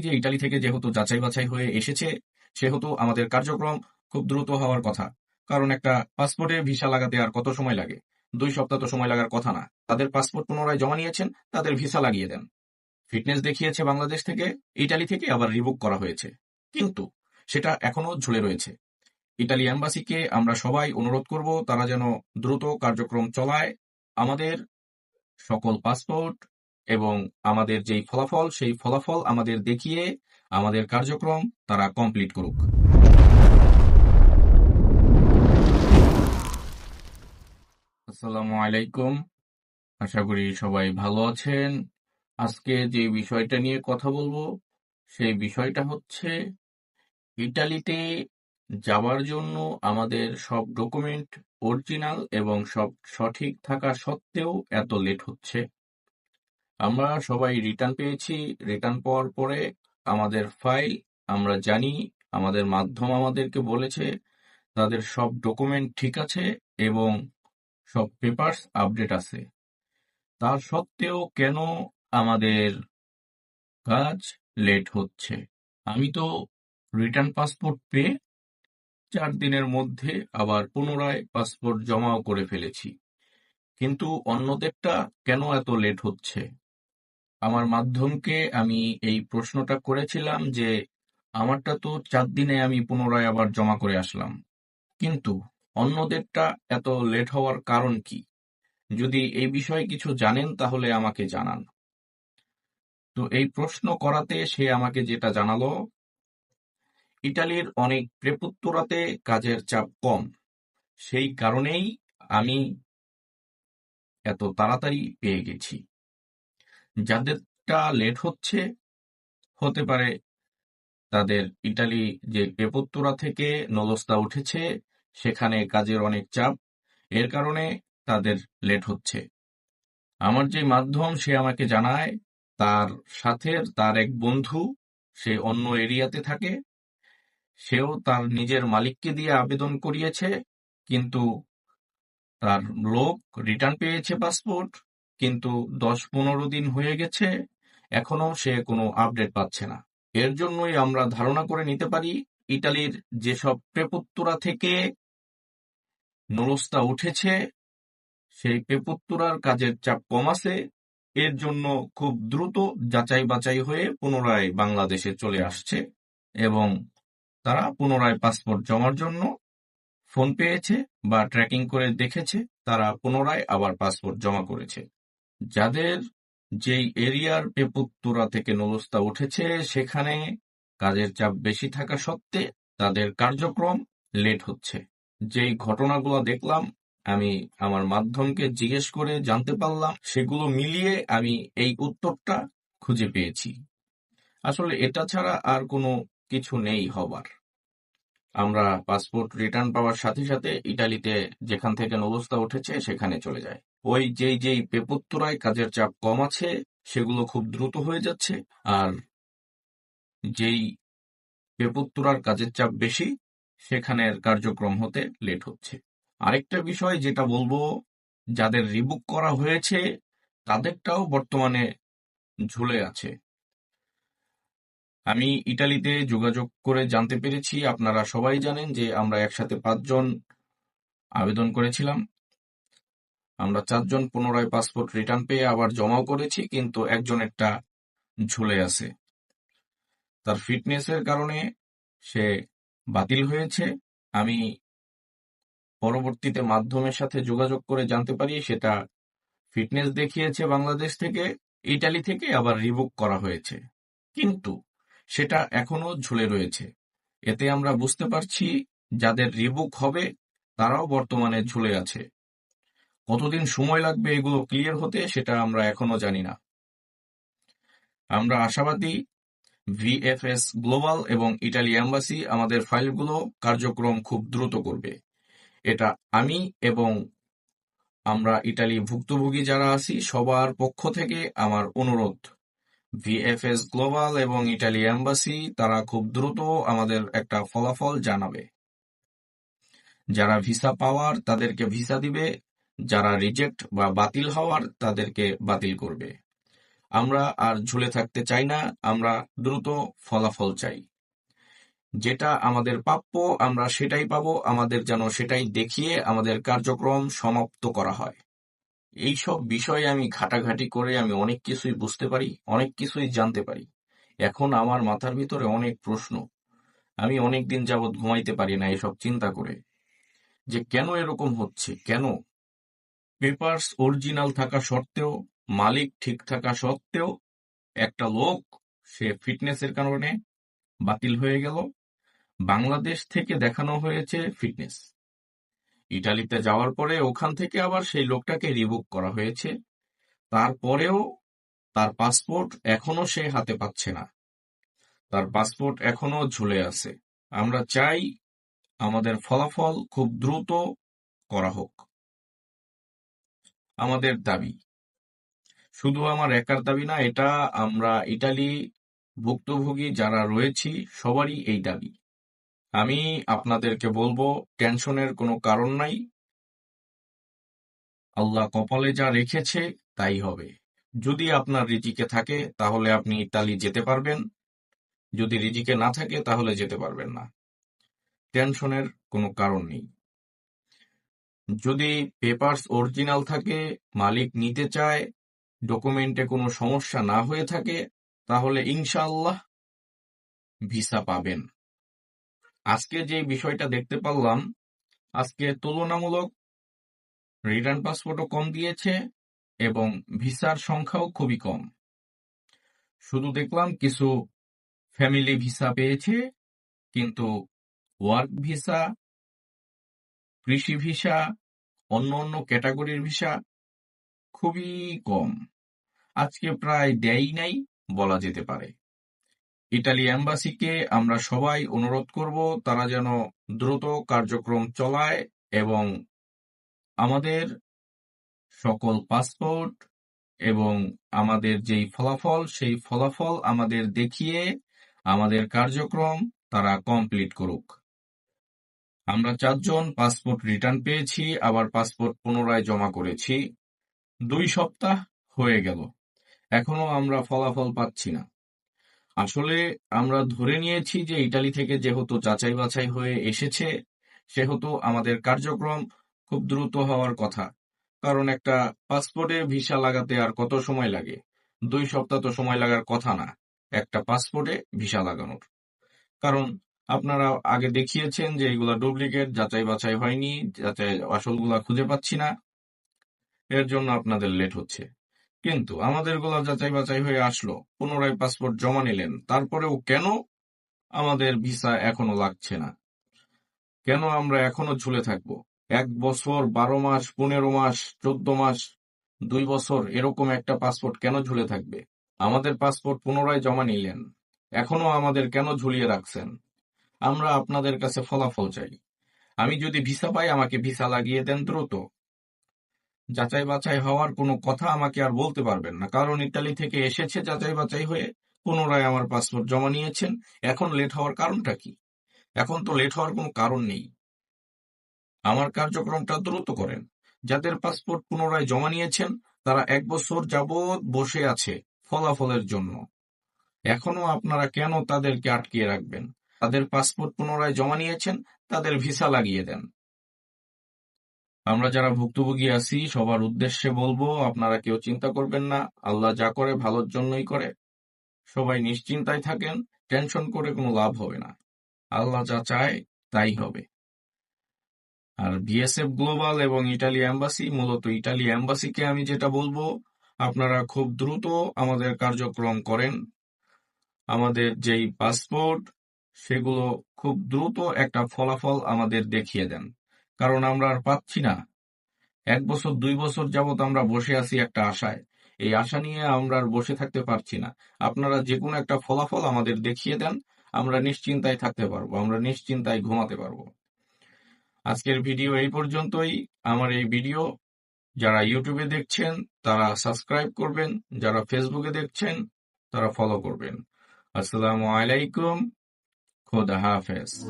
যে ইটালি থেকে যেহেতু যাচাই বাছাই হয়ে এসেছে, সেহেতু আমাদের কার্যক্রম খুব দ্রুত হওয়ার কথা। কারণ একটা পাসপোর্টে ভিসা লাগাতে আর কত সময় লাগে? দুই সপ্তাহ তো সময় লাগার কথা না। তাদের পাসপোর্ট পুনরায় জমা নিয়েছেন, তাদের ভিসা লাগিয়ে দেন। ফিটনেস দেখিয়েছে বাংলাদেশ থেকে, ইটালি থেকে আবার রিবুক করা হয়েছে। কিন্তু সেটা এখনও ঝুলে রয়েছে। ইটালি অ্যাম্বাসিকে আমরা সবাই অনুরোধ করব, তারা যেন দ্রুত কার্যক্রম চলায়। আমাদের সকল পাসপোর্ট এবং আমাদের যেই ফলাফল, সেই ফলাফল আমাদের দেখিয়ে আমাদের কার্যক্রম তারা কমপ্লিট করুক। আসসালামু আলাইকুম। আশা করি সবাই ভালো আছেন। আজকে যে বিষয়টা নিয়ে কথা বলব, সেই বিষয়টা হচ্ছে ইটালিতে যাওয়ার জন্য আমাদের সব ডকুমেন্ট অরিজিনাল এবং সব সঠিক থাকা সত্ত্বেও এত লেট হচ্ছে। আমরা সবাই রিটার্ন পেয়েছি রিটার্ন পাওয়ার পরে আমাদের ফাইল আমরা জানি, আমাদের মাধ্যম আমাদেরকে বলেছে, তাদের সব ডকুমেন্ট ঠিক আছে এবং সব পেপারস আপডেট আছে। তার সত্ত্বেও কেন আমাদের কাজ লেট হচ্ছে? আমি তো রিটার্ন পাসপোর্ট পেয়ে চার দিনের মধ্যে আবার পুনরায় পাসপোর্ট জমাও করে ফেলেছি। কিন্তু অন্যদেরটা কেন এত লেট হচ্ছে? আমার মাধ্যমকে আমি এই প্রশ্নটা করেছিলাম যে, আমারটা তো চার দিনে আমি পুনরায় আবার জমা করে আসলাম। কিন্তু অন্যদেরটা এত লেট হওয়ার কারণ কি? যদি এই বিষয়ে কিছু জানেন তাহলে আমাকে জানান। তো এই প্রশ্ন করাতে সে আমাকে যেটা জানালো, ইটালির অনেক প্রেপুত্তরাতে কাজের চাপ কম। সেই কারণেই আমি এত তাড়াতাড়ি পেয়ে গেছি। যাদেরটা লেট হচ্ছে, হতে পারে তাদের ইটালি যে পেপুত্তরা থেকে নলস্তা উঠেছে, সেখানে কাজের অনেক চাপ, এর কারণে তাদের লেট হচ্ছে। আমার যে মাধ্যম সে আমাকে জানায়, তার সাথে তার এক বন্ধু, সে অন্য এরিয়াতে থাকে, সেও তার নিজের মালিককে দিয়ে আবেদন করিয়েছে, কিন্তু তার লোক রিটার্ন পেয়েছে পাসপোর্ট কিন্তু দশ পনেরো দিন হয়ে গেছে, এখনও সে কোনো আপডেট পাচ্ছে না। এর জন্যই আমরা ধারণা করে নিতে পারি ইটালির যেসব পেপুত্তরা থেকে নলস্তা উঠেছে, সেই পেপুত্তরার কাজের চাপ কম আছে, এর জন্য খুব দ্রুত যাচাই বাছাই হয়ে পুনরায় বাংলাদেশে চলে আসছে এবং তারা পুনরায় পাসপোর্ট জমার জন্য ফোন পেয়েছে বা ট্র্যাকিং করে দেখেছে, তারা পুনরায় আবার পাসপোর্ট জমা করেছে। যাদের যেই এরিয়ার পেপুত্তরা থেকে নলস্তা উঠেছে, সেখানে কাজের চাপ বেশি থাকা সত্ত্বে তাদের কার্যক্রম লেট হচ্ছে। যেই ঘটনাগুলো দেখলাম, আমি আমার মাধ্যমকে জিজ্ঞেস করে জানতে পারলাম, সেগুলো মিলিয়ে আমি এই উত্তরটা খুঁজে পেয়েছি। আসলে এটা ছাড়া আর কোনো কিছু নেই হবার। আমরা পাসপোর্ট রিটার্ন পাওয়ার সাথে সাথে ইটালিতে যেখান থেকে নবস্থা উঠেছে, সেখানে চলে যায় ওই যেই যেই পেপুত্তরায় কাজের চাপ কম আছে, সেগুলো খুব দ্রুত হয়ে যাচ্ছে, আর যেই পেপুত্তরার কাজের চাপ বেশি, সেখানের কার্যক্রম হতে লেট হচ্ছে। আরেকটা বিষয় যেটা বলব, যাদের রিবুক করা হয়েছে, তাদেরটাও বর্তমানে ঝুলে আছে। আমি ইটালিতে যোগাযোগ করে জানতে পেরেছি, আপনারা সবাই জানেন যে আমরা একসাথে পাঁচজন আবেদন করেছিলাম। আমরা চারজন পুনরায় পাসপোর্ট রিটার্ন পেয়ে আবার জমাও করেছি, কিন্তু একজনেরটা ঝুলে আছে। তার ফিটনেসের কারণে সে বাতিল হয়েছে। আমি পরবর্তীতে মাধ্যমের সাথে যোগাযোগ করে জানতে পারি, সেটা ফিটনেস দেখিয়েছে বাংলাদেশ থেকে, ইটালি থেকে আবার রিবুক করা হয়েছে। কিন্তু সেটা এখনও ঝুলে রয়েছে। এতে আমরা বুঝতে পারছি, যাদের রিবুক হবে, তারাও বর্তমানে ঝুলে আছে। কতদিন সময় লাগবে এগুলো ক্লিয়ার হতে সেটা আমরা এখনও জানি না। আমরা আশাবাদী ভিএফএস গ্লোবাল এবং ইটালি অ্যাম্বাসি আমাদের ফাইলগুলো কার্যক্রম খুব দ্রুত করবে। এটা আমি এবং আমরা ইটালি ভুক্তভোগী যারা আছি সবার পক্ষ থেকে আমার অনুরোধ। ভিএফএস গ্লোবাল এবং ইটালি অ্যাম্বাসি তারা খুব দ্রুত আমাদের একটা ফলাফল জানাবে। যারা ভিসা পাওয়ার তাদেরকে ভিসা দিবে যারা রিজেক্ট বা বাতিল হওয়ার তাদেরকে বাতিল করবে। আমরা আর ঝুলে থাকতে চাই না, আমরা দ্রুত ফলাফল চাই। যেটা আমাদের প্রাপ্য, আমরা সেটাই পাবো, আমাদের যেন সেটাই দেখিয়ে আমাদের কার্যক্রম সমাপ্ত করা হয়। এইসব বিষয়ে আমি ঘাটাঘাটি করে আমি অনেক কিছুই বুঝতে পারি, অনেক কিছুই জানতে পারি। এখন আমার মাথার ভিতরে অনেক প্রশ্ন। আমি অনেক দিন যাবৎ ঘুমাইতে পারি না এসব চিন্তা করে। যে কেন এরকম হচ্ছে? কেন? পেপারস অরিজিনাল থাকা সত্ত্বেও, মালিক ঠিক থাকা সত্ত্বেও, একটা লোক, সে ফিটনেসের কারণে বাতিল হয়ে গেল। বাংলাদেশ থেকে দেখানো হয়েছে ফিটনেস ইটালিতে যাওয়ার পরে ওখান থেকে আবার সেই লোকটাকে রিবুক করা হয়েছে। তারপরেও তার পাসপোর্ট এখনও সে হাতে পাচ্ছে না। তার পাসপোর্ট এখনও ঝুলে আছে। আমরা চাই আমাদের ফলাফল খুব দ্রুত করা হোক। আমাদের দাবি। শুধু আমার একার দাবি না, এটা আমরা ইটালি ভুক্তভোগী যারা রয়েছি, সবারই এই দাবি। আমি আপনাদেরকে বলব, টেনশনের কোনো কারণ নাই। আল্লাহ কপালে যা রেখেছে, তাই হবে। যদি আপনার রিজিকে থাকে, তাহলে আপনি ইতালি যেতে পারবেন। যদি রিজিকে না থাকে, তাহলে যেতে পারবেন না। টেনশনের কোনো কারণ নেই। যদি পেপারস অরিজিনাল থাকে, মালিক নিতে চায় ডকুমেন্টে কোনো সমস্যা না হয়ে থাকে, তাহলে ইনশাআল্লাহ ভিসা পাবেন। আজকে যে বিষয়টা দেখতে পারলাম, আজকে তুলনামূলক রিটার্ন পাসপোর্টও কম দিয়েছে এবং ভিসার সংখ্যাও খুবই কম। শুধু দেখলাম কিছু ফ্যামিলি ভিসা পেয়েছে, কিন্তু ওয়ার্ক ভিসা কৃষি ভিসা, অন্য অন্য ক্যাটাগরির ভিসা খুবই কম। আজকে প্রায় দেয়ই নাই বলা যেতে পারে। ইটালি অ্যাম্বাসিকে আমরা সবাই অনুরোধ করব, তারা যেন দ্রুত কার্যক্রম চলায় এবং আমাদের সকল পাসপোর্ট এবং আমাদের যেই ফলাফল, সেই ফলাফল আমাদের দেখিয়ে আমাদের কার্যক্রম তারা কমপ্লিট করুক। আমরা চারজন পাসপোর্ট রিটার্ন পেয়েছি, আবার পাসপোর্ট পুনরায় জমা করেছি। দুই সপ্তাহ হয়ে গেল। এখনও আমরা ফলাফল পাচ্ছি না। আসলে আমরা ধরে নিয়েছি যে ইটালি থেকে যেহেতু যাচাই বাছাই হয়ে এসেছে, সেহেতু আমাদের কার্যক্রম খুব দ্রুত হওয়ার কথা। কারণ একটা পাসপোর্টে ভিসা লাগাতে আর কত সময় লাগে? দুই সপ্তাহ তো সময় লাগার কথা না। একটা পাসপোর্টে ভিসা লাগানোর। কারণ আপনারা আগে দেখিয়েছেন যে এগুলা ডুপ্লিকেট, যাচাই বাছাই হয়নি, যাচাই আসলগুলা খুঁজে পাচ্ছি না। এর জন্য আপনাদের লেট হচ্ছে। কিন্তু আমাদেরগুলা যাচাই বাছাই হয়ে আসলো, পুনরায় পাসপোর্ট জমা নিলেন, তারপরেও কেন আমাদের ভিসা এখনও লাগছে না? কেন আমরা এখনও ঝুলে থাকব? এক বছর, বারো মাস, পনেরো মাস, চোদ্দ মাস, দুই বছর, এরকম একটা পাসপোর্ট কেন ঝুলে থাকবে? আমাদের পাসপোর্ট পুনরায় জমা নিলেন, এখনও আমাদের কেন ঝুলিয়ে রাখছেন? আমরা আপনাদের কাছে ফলাফল চাই। আমি যদি ভিসা পাই, আমাকে ভিসা লাগিয়ে দেন দ্রুত। যাচাই বাছাই হওয়ার কোনো কথা আমাকে আর বলতে পারবেন না। কারণ ইটালি থেকে এসেছে যাচাই বাছাই হয়ে, পুনরায় আমার পাসপোর্ট জমা নিয়েছেন। এখন লেট হওয়ার কারণটা কি? এখন তো লেট হওয়ার কোনো কারণ নেই। আমার কার্যক্রমটা দ্রুত করেন। যাদের পাসপোর্ট পুনরায় জমা নিয়েছেন, তারা এক বছর যাবৎ বসে আছে ফলাফলের জন্য। এখনও আপনারা কেন তাদেরকে আটকিয়ে রাখবেন? তাদের পাসপোর্ট পুনরায় জমা নিয়েছেন, তাদের ভিসা লাগিয়ে দেন। আমরা যারা ভুক্তভোগী আছি, সবার উদ্দেশ্যে বলব, আপনারা কেউ চিন্তা করবেন না, আল্লাহ যা করে ভালোর জন্যই করে। সবাই নিশ্চিন্তায় থাকেন, টেনশন করে কোনো লাভ হবে না। আল্লাহ যা চায়, তাই হবে। আর বিএসএফ গ্লোবাল এবং ইটালি অ্যাম্বাসি মূলত ইটালি অ্যাম্বাসিকে আমি যেটা বলব, আপনারা খুব দ্রুত আমাদের কার্যক্রম করেন। আমাদের যেই পাসপোর্ট সেগুলো খুব দ্রুত একটা ফলাফল আমাদের দেখিয়ে দেন। কারণ আমরা আর পাচ্ছি না। এক বছর, দুই বছর যাবৎ আমরা বসে আছি একটা আশায়। এই আশা নিয়ে আমরা আর বসে থাকতে পারছি না। আপনারা যে কোনো একটা ফলাফল আমাদের দেখিয়ে দেন, আমরা নিশ্চিন্তায় থাকতে পারব, আমরা নিশ্চিন্তায় ঘুমাতে পারব। আজকের ভিডিও এই পর্যন্তই। আমার এই ভিডিও যারা ইউটিউবে দেখছেন, তারা সাবস্ক্রাইব করবেন। যারা ফেসবুকে দেখছেন, তারা ফলো করবেন। আসসালামু আলাইকুম। Khuda Hafiz.